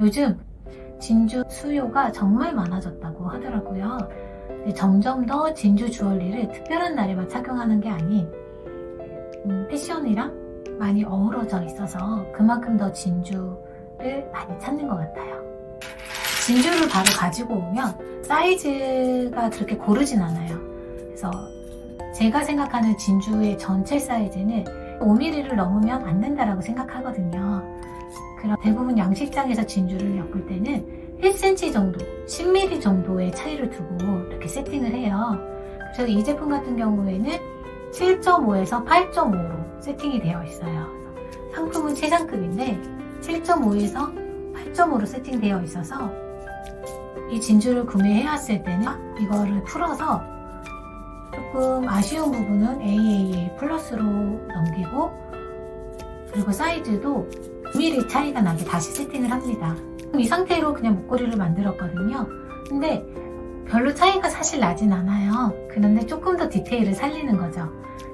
요즘 진주 수요가 정말 많아졌다고 하더라고요. 점점 더 진주 주얼리를 특별한 날에만 착용하는 게 아닌 음, 패션이랑 많이 어우러져 있어서 그만큼 더 진주를 많이 찾는 것 같아요. 진주를 바로 가지고 오면 사이즈가 그렇게 고르진 않아요. 그래서 제가 생각하는 진주의 전체 사이즈는 5mm를 넘으면 안 된다라고 생각하거든요. 그럼 대부분 양식장에서 진주를 엮을 때는 1cm 정도, 10mm 정도의 차이를 두고 이렇게 세팅을 해요. 그래서 이 제품 같은 경우에는 7.5에서 8.5로 세팅이 되어 있어요. 상품은 최상급인데 7.5에서 8.5로 세팅되어 있어서 이 진주를 구매해왔을 때는 이거를 풀어서 조금 아쉬운 부분은 AAA 플러스로 넘기고 그리고 사이즈도 9mm 차이가 나게 다시 세팅을 합니다. 이 상태로 그냥 목걸이를 만들었거든요. 근데 별로 차이가 사실 나진 않아요. 그런데 조금 더 디테일을 살리는 거죠.